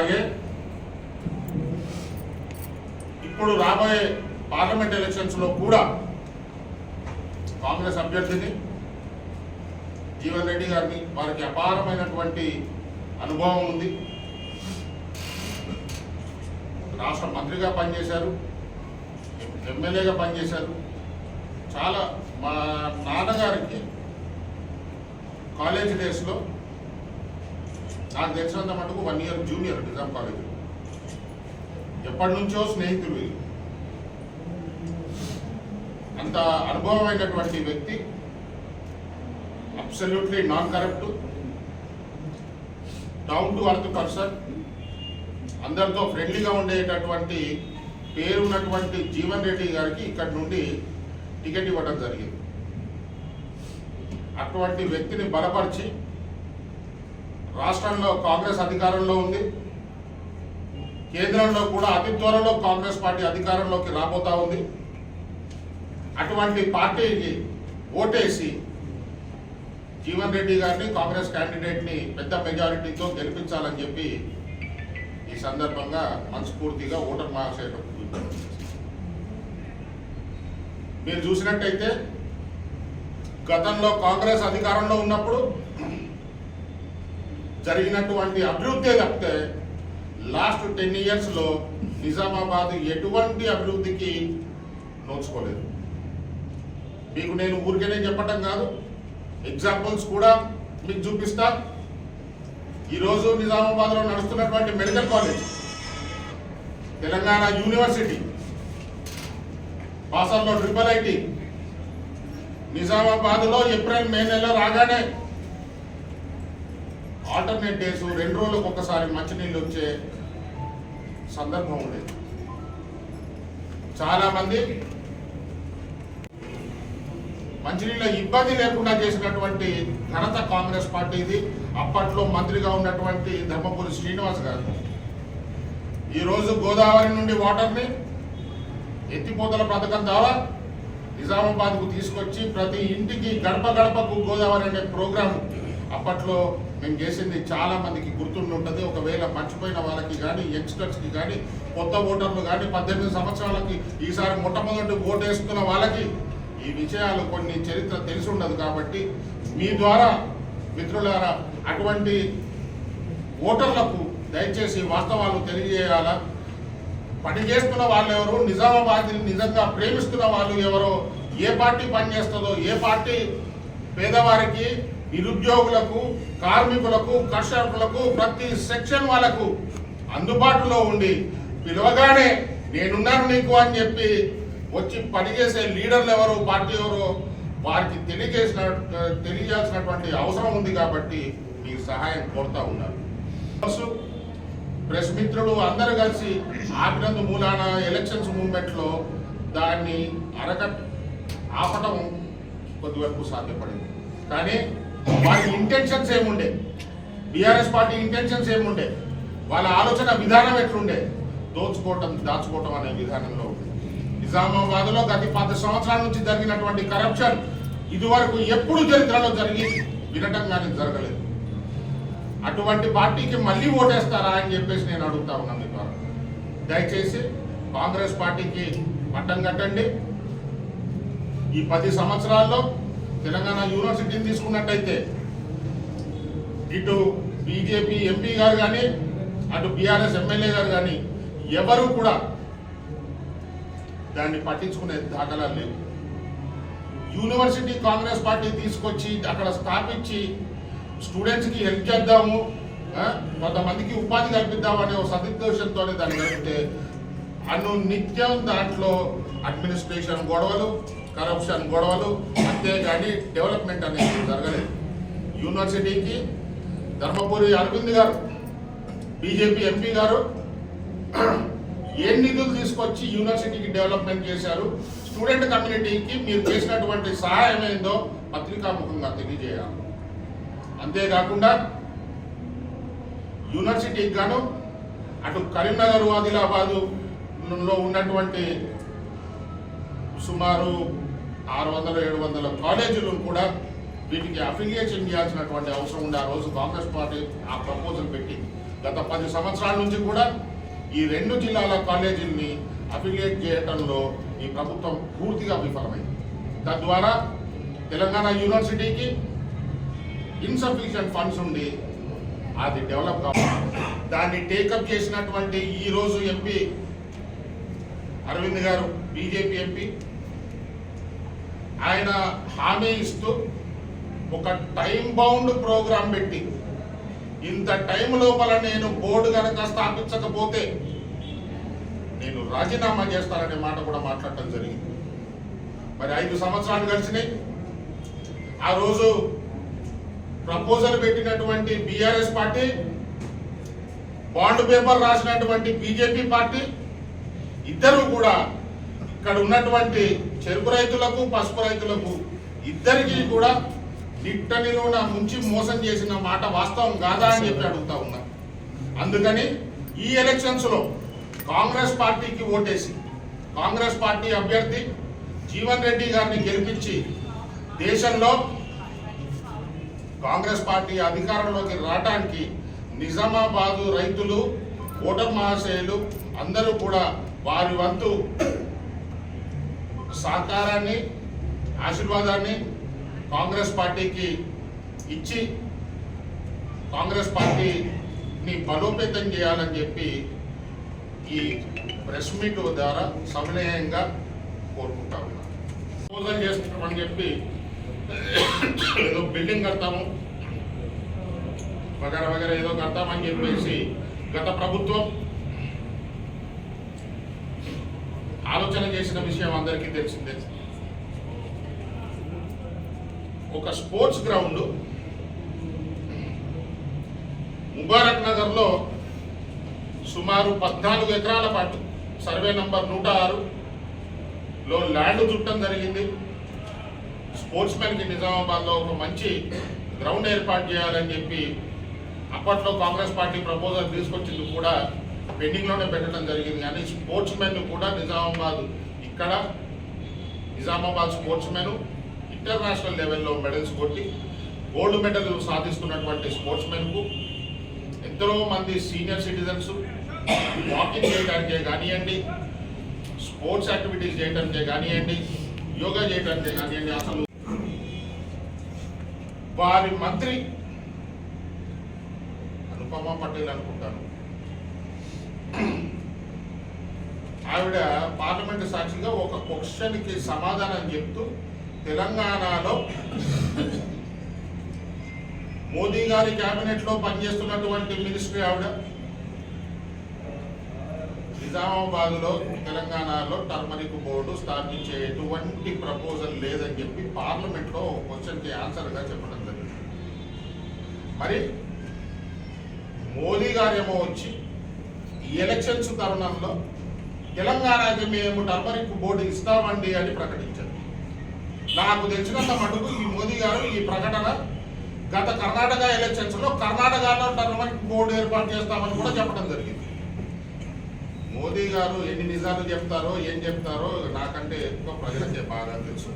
అలాగే ఇప్పుడు రాబోయే పార్లమెంట్ ఎలక్షన్స్లో కూడా కాంగ్రెస్ అభ్యర్థిని జీవన్ రెడ్డి గారిని వారికి అపారమైనటువంటి అనుభవం ఉంది. రాష్ట్ర మంత్రిగా పనిచేశారు ఎమ్మెల్యేగా పనిచేశారు. చాలా మా నాన్నగారికి కాలేజ్ డేస్లో నాకు తెలిసినంత మటుకు one year junior Nizam college ఎప్పటి నుంచో స్నేహితులు వీళ్ళు. అంత అనుభవమైనటువంటి వ్యక్తి. Absolutely non corrupt down to earth person అందరితో ఫ్రెండ్లీగా ఉండేటటువంటి పేరున్నటువంటి జీవన్ రెడ్డి గారికి ఇక్కడి నుండి టికెట్ ఇవ్వడం జరిగింది. అటువంటి వ్యక్తిని బలపరిచి రాష్ట్రంలో కాంగ్రెస్ అధికారంలో ఉంది. కేంద్రంలో కూడా అతి త్వరలో కాంగ్రెస్ పార్టీ అధికారంలోకి రాబోతా ఉంది. అటువంటి పార్టీకి ఓటేసి జీవన్ రెడ్డి గారిని కాంగ్రెస్ క్యాండిడేట్ని పెద్ద మెజారిటీతో గెలిపించాలని చెప్పి ఈ సందర్భంగా మనస్ఫూర్తిగా ఓటర్ మహాశయులకు మీరు చూసినట్టయితే గతంలో కాంగ్రెస్ అధికారంలో ఉన్నప్పుడు జరిగినటువంటి అభివృద్ధి తప్పితే లాస్ట్ టెన్ ఇయర్స్లో నిజామాబాద్ ఎటువంటి అభివృద్ధికి నోచుకోలేదు. మీకు నేను ఊరికేనే చెప్పటం కాదు ఎగ్జాంపుల్స్ కూడా మీకు చూపిస్తా. ఈరోజు నిజామాబాద్లో నడుస్తున్నటువంటి మెడికల్ కాలేజ్ తెలంగాణ యూనివర్సిటీ బాసల్లో ట్రిపుల్ ఐటీ నిజామాబాద్లో ఏప్రిల్ మే నెల రాగానే ఆల్టర్నేట్ డేస్ రెండు రోజులకు ఒకసారి మంచినీళ్ళు వచ్చే సందర్భం ఉంది చాలామంది మంచినీళ్ళ ఇబ్బంది లేకుండా చేసినటువంటి ఘనత కాంగ్రెస్ పార్టీది అప్పట్లో మంత్రిగా ఉన్నటువంటి ధర్మపురి శ్రీనివాస్ గారు. ఈరోజు గోదావరి నుండి వాటర్ని ఎత్తిపోతల పథకం ద్వారా నిజామాబాద్కు తీసుకొచ్చి ప్రతి ఇంటికి గడప గడపకు గోదావరి అనే ప్రోగ్రాం అప్పట్లో మేము చేసింది చాలా మందికి గుర్తుండి ఉంటుంది. ఒకవేళ మర్చిపోయిన వాళ్ళకి కానీ యంగ్స్టర్స్కి కానీ కొత్త ఓటర్లు కానీ పద్దెనిమిది సంవత్సరాలకి ఈసారి మొట్టమొదటి ఓటు వేస్తున్న వాళ్ళకి ఈ విషయాలు కొన్ని చరిత్ర తెలిసి ఉండదు కాబట్టి మీ ద్వారా మిత్రులారా అటువంటి ఓటర్లకు దయచేసి వాస్తవాలు తెలియజేయాలా? పని చేస్తున్న వాళ్ళు ఎవరు? నిజామాబాద్ని నిజంగా ప్రేమిస్తున్న వాళ్ళు ఎవరో? ఏ పార్టీ పనిచేస్తుందో ఏ పార్టీ పేదవారికి నిరుద్యోగులకు కార్మికులకు కర్షకులకు ప్రతి సెక్షన్ వాళ్ళకు అందుబాటులో ఉండి పిలవగానే నేనున్నాను నీకు అని చెప్పి వచ్చి పనిచేసే లీడర్లు ఎవరు పార్టీ ఎవరు వారికి తెలియజేసిన తెలియజేయాల్సినటువంటి అవసరం ఉంది కాబట్టి మీ సహాయం కోరుతా ఉన్నారు. ప్రెస్ మిత్రులు అందరూ కలిసి ఆపినందు మూలాన ఎలక్షన్స్ మూమెంట్లో దాన్ని అరక ఆపటం కొద్దివరకు సాధ్యపడింది. కానీ వారి ఇంటెన్షన్స్ ఏముండే? బీఆర్ఎస్ పార్టీ ఇంటెన్షన్స్ ఏముండే? వాళ్ళ ఆలోచన విధానం ఎట్లుండే? దోచుకోవటం దాచుకోవటం అనే విధానంలో నిజామాబాద్లో గత పది సంవత్సరాల నుంచి జరిగినటువంటి కరప్షన్ ఇదివరకు ఎప్పుడు చరిత్రలో జరిగి వినటం కానీ జరగలేదు. అటువంటి పార్టీకి మళ్ళీ ఓటేస్తారా అని చెప్పేసి నేను అడుగుతా ఉన్నాను మీ ద్వారా. దయచేసి కాంగ్రెస్ పార్టీకి పట్టం కట్టండి. ఈ పది సంవత్సరాల్లో తెలంగాణ యూనివర్సిటీని తీసుకున్నట్టయితే ఇటు బీజేపీ ఎంపీ గారు కానీ అటు బీఆర్ఎస్ ఎమ్మెల్యే గారు కానీ ఎవరు కూడా దాన్ని పట్టించుకునే దాఖలాలు లేవు. యూనివర్సిటీ కాంగ్రెస్ పార్టీ తీసుకొచ్చి అక్కడ స్థాపించి స్టూడెంట్స్కి హెల్ప్ చేద్దాము కొంతమందికి ఉపాధి కల్పిద్దామనే అనే ఒక సదుద్దేశంతో దాన్ని జరిగితే అను నిత్యం దాంట్లో అడ్మినిస్ట్రేషన్ గొడవలు కరప్షన్ గొడవలు అంతేగాని డెవలప్మెంట్ అనేది జరగలేదు. యూనివర్సిటీకి ధర్మపురి అరవింద్ గారు బీజేపీ ఎంపీ గారు ఏ నిధులు తీసుకొచ్చి యూనివర్సిటీకి డెవలప్మెంట్ చేశారు? స్టూడెంట్ కమ్యూనిటీకి మీరు చేసినటువంటి సహాయం ఏందో పత్రికాముఖంగా తెలియజేయాలి. అంతేకాకుండా యూనివర్సిటీకి గాను అటు కరీంనగర్ ఆదిలాబాదు లో ఉన్నటువంటి సుమారు ఆరు వందల ఏడు వందల కాలేజీలను కూడా వీటికి అఫిలియేషన్ చేయాల్సినటువంటి అవసరం ఉంది ఆ రోజు కాంగ్రెస్ పార్టీ ఆ ప్రపోజల్ పెట్టి గత పది సంవత్సరాల నుంచి కూడా ఈ రెండు జిల్లాల కాలేజీల్ని అఫిలియేట్ చేయటంలో ఈ ప్రభుత్వం పూర్తిగా విఫలమైంది. తద్వారా తెలంగాణ యూనివర్సిటీకి ఇన్సఫిషియంట్ ఫండ్స్ ఉండి అది డెవలప్ కావాలి దాన్ని టేకప్ చేసినటువంటి ఈరోజు ఎంపీ అరవింద్ గారు బీజేపీ ఎంపీ ఆయన హామీ ఇస్తూ ఒక టైం బౌండ్ ప్రోగ్రాం పెట్టి ఇంత టైం లోపల నేను బోర్డు కనుక స్థాపించకపోతే నేను రాజీనామా చేస్తాననే మాట కూడా మాట్లాడటం జరిగింది. మరి ఐదు సంవత్సరాలు గడిచినాయి. ఆ రోజు ప్రపోజల్ పెట్టినటువంటి బీఆర్ఎస్ పార్టీ బాండ్ పేపర్ రాసినటువంటి బీజేపీ పార్టీ ఇద్దరు కూడా ఇక్కడ ఉన్నటువంటి చెరుకు రైతులకు పసుపు రైతులకు ఇద్దరికి కూడా నిట్ట నా ముంచి మోసం చేసిన మాట వాస్తవం కాదా అని చెప్పి అడుగుతా ఉన్నా. అందుకని ఈ ఎలక్షన్స్లో కాంగ్రెస్ పార్టీకి ఓటేసి కాంగ్రెస్ పార్టీ అభ్యర్థి జీవన్ రెడ్డి గారిని గెలిపించి దేశంలో కాంగ్రెస్ పార్టీ అధికారంలోకి రావడానికి నిజామాబాదు రైతులు ఓటర్ మహాశయులు అందరూ కూడా వారి వంతు సహకారాన్ని ఆశీర్వాదాన్ని కాంగ్రెస్ పార్టీకి ఇచ్చి కాంగ్రెస్ పార్టీని బలోపేతం చేయాలని చెప్పి ఈ ప్రెస్ మీట్ ద్వారా సమన్వయంగా కోరుకుంటా ఉన్నాను ప్రపోజల్ చేస్తున్నామని చెప్పి ఏదో బిల్డింగ్ కడతాము వగర వగర ఏదో కడతామని చెప్పేసి గత ప్రభుత్వం ఆలోచన చేసిన విషయం అందరికీ తెలిసిందే. ఒక స్పోర్ట్స్ గ్రౌండ్ ముబారక్ నగర్లో సుమారు పద్నాలుగు ఎకరాల పాటు సర్వే నంబర్ నూట ఆరులో ల్యాండ్ చుట్టం జరిగింది. స్పోర్ట్స్కి నిజామాబాద్లో ఒక మంచి గ్రౌండ్ ఏర్పాటు చేయాలని చెప్పి అప్పట్లో కాంగ్రెస్ పార్టీ ప్రపోజల్ తీసుకొచ్చింది కూడా పెండింగ్లోనే పెట్టడం జరిగింది. కానీ స్పోర్ట్స్ మెన్ కూడా నిజామాబాద్ ఇక్కడ నిజామాబాద్ స్పోర్ట్స్ మెన్ ఇంటర్నేషనల్ లెవెల్లో మెడల్స్ కొట్టి గోల్డ్ మెడల్ సాధిస్తున్నటువంటి స్పోర్ట్స్ మెన్కు ఎంతో మంది సీనియర్ సిటిజన్స్ వాకింగ్ చేయడానికే కానివ్వండి స్పోర్ట్స్ యాక్టివిటీస్ చేయడానికే కానివ్వండి యోగా చేయడానికే కానివ్వండి అసలు వారి మంత్రి అనుపమ పటేల్ అనుకుంటాను. ఆవిడ పార్లమెంట్ సాక్షిగా ఒక క్వశ్చన్కి సమాధానం చెప్తూ తెలంగాణలో మోదీ గారి క్యాబినెట్లో పనిచేస్తున్నటువంటి మినిస్ట్రీ ఆవిడ నిజామాబాద్లో తెలంగాణలో టర్మరిక్ బోర్డు స్థాపించే ఎటువంటి ప్రపోజల్ లేదని చెప్పి పార్లమెంట్లో క్వశ్చన్కి క్వశ్చన్కి చెప్పడం జరిగింది. మరి మోదీ గారేమో వచ్చి ఈ ఎలక్షన్స్ తరుణంలో తెలంగాణకి మేము టర్మరిక్ బోర్డు ఇస్తామండి అని ప్రకటించారు. నాకు తెలిసినంత మటుకు ఈ మోదీ గారు ఈ ప్రకటన గత కర్ణాటక ఎలక్షన్స్లో కర్ణాటకలో టర్మరిక్ బోర్డు ఏర్పాటు చేస్తామని కూడా చెప్పడం జరిగింది. మోదీ గారు ఎన్ని నిజాలు చెప్తారో ఏం చెప్తారో నాకంటే ఎక్కువ ప్రజలకే బాగా తెలుసు.